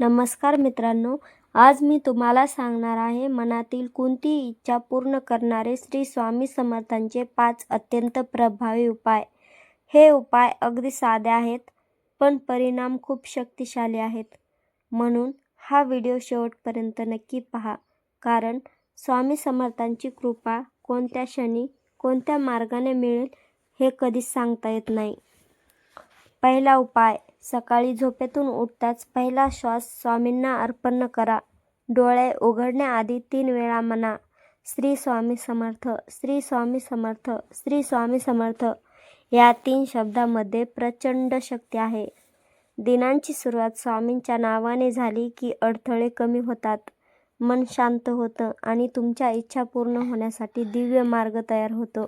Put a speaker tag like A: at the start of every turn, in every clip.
A: नमस्कार मित्रांनो आज मी तुम्हाला सांगणार आहे मनातील कोणती इच्छा पूर्ण करणारे श्री स्वामी समर्थांचे पाच अत्यंत प्रभावी उपाय. हे उपाय अगदी साधे आहेत पण परिणाम खूप शक्तिशाली आहेत. म्हणून हा व्हिडिओ शेवटपर्यंत नक्की पहा कारण स्वामी समर्थांची कृपा कोणत्या क्षणी कोणत्या मार्गाने मिळेल हे कधीच सांगता येत नाही. पहिला उपाय सकाळी झोपेतून उठताच पहिला श्वास स्वामींना अर्पण करा. डोळे उघडण्याआधी तीन वेळा म्हणा श्री स्वामी समर्थ श्री स्वामी समर्थ श्री स्वामी समर्थ या तीन शब्दामध्ये प्रचंड शक्ती आहे. दिनांची सुरुवात स्वामींच्या नावाने झाली की अडथळे कमी होतात मन शांत होतं आणि तुमच्या इच्छा पूर्ण होण्यासाठी दिव्य मार्ग तयार होतो.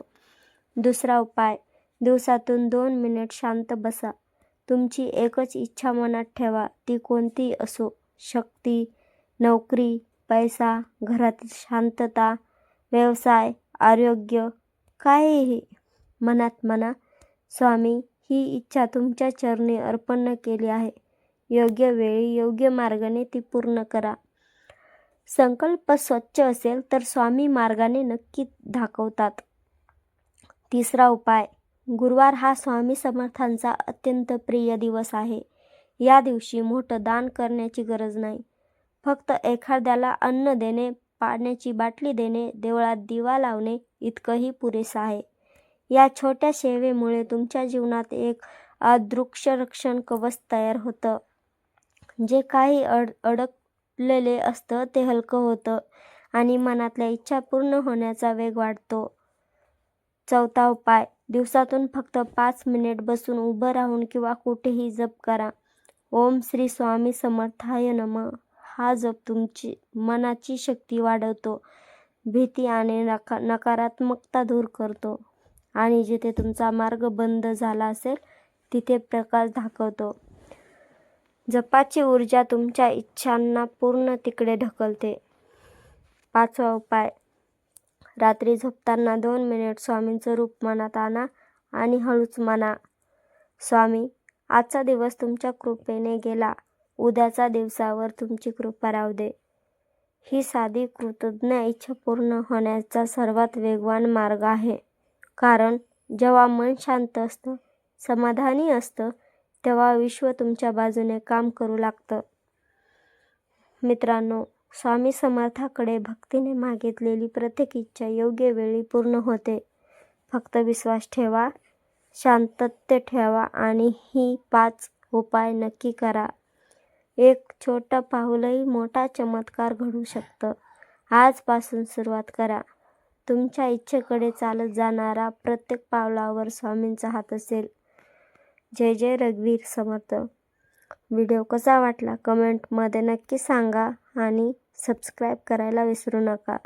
A: दुसरा उपाय दिवसातून दोन मिनिट शांत बसा. तुमची एकच इच्छा मनात ठेवा. ती कोणतीही असो. शक्ती नोकरी पैसा घरातील शांतता व्यवसाय आरोग्य काहीही. मनात म्हणा स्वामी ही इच्छा तुमच्या चरणी अर्पण केली आहे. योग्य वेळी योग्य मार्गाने ती पूर्ण करा. संकल्प स्वच्छ असेल तर स्वामी मार्गाने नक्की दाखवतात. तिसरा उपाय गुरुवार हा स्वामी समर्थांचा अत्यंत प्रिय दिवस आहे. या दिवशी मोठं दान करण्याची गरज नाही. फक्त एखाद्याला अन्न देणे पाण्याची बाटली देणे देवळात दिवा लावणे इतकंही पुरेसं आहे. या छोट्या सेवेमुळे तुमच्या जीवनात एक अदृक्ष रक्षण कवच तयार होतं. जे काही अड अडकलेले असतं ते हलकं होतं आणि मनातल्या इच्छा पूर्ण होण्याचा वेग वाढतो. चौथा उपाय दिवसातून फक्त पाच मिनिट बसून उभं राहून किंवा कुठेही जप करा. ओम श्री स्वामी समर्थाय नम. हा जप तुमची मनाची शक्ती वाढवतो. भीती आणि नका नकारात्मकता दूर करतो. आणि जिथे तुमचा मार्ग बंद झाला असेल तिथे प्रकाश दाखवतो जपाची ऊर्जा तुमच्या इच्छांना पूर्ण तिकडे ढकलते. पाचवा उपाय रात्री झोपताना दोन मिनिट स्वामींचं रूप मनात आणा आणि हळूच म्हणा स्वामी आजचा दिवस तुमच्या कृपेने गेला. उद्याचा दिवसावर तुमची कृपा राहू दे. ही साधी कृतज्ञ इच्छा पूर्ण होण्याचा सर्वात वेगवान मार्ग आहे. कारण जेव्हा मन शांत असतं समाधानी असतं तेव्हा विश्व तुमच्या बाजूने काम करू लागतं. मित्रांनो स्वामी समर्थाकडे भक्तीने मागितलेली प्रत्येक इच्छा योग्य वेळी पूर्ण होते. फक्त विश्वास ठेवा शांतत्य ठेवा आणि ही पाच उपाय नक्की करा. एक छोटं पाऊलही मोठा चमत्कार घडू शकतं. आजपासून सुरुवात करा. तुमच्या इच्छेकडे चालत जाणारा प्रत्येक पावलावर स्वामींचा हात असेल. जय जय रघुवीर समर्थ. व्हिडिओ कसा वाटला कमेंटमध्ये नक्की सांगा आणि सबस्क्राईब करायला विसरू नका.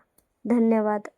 A: धन्यवाद.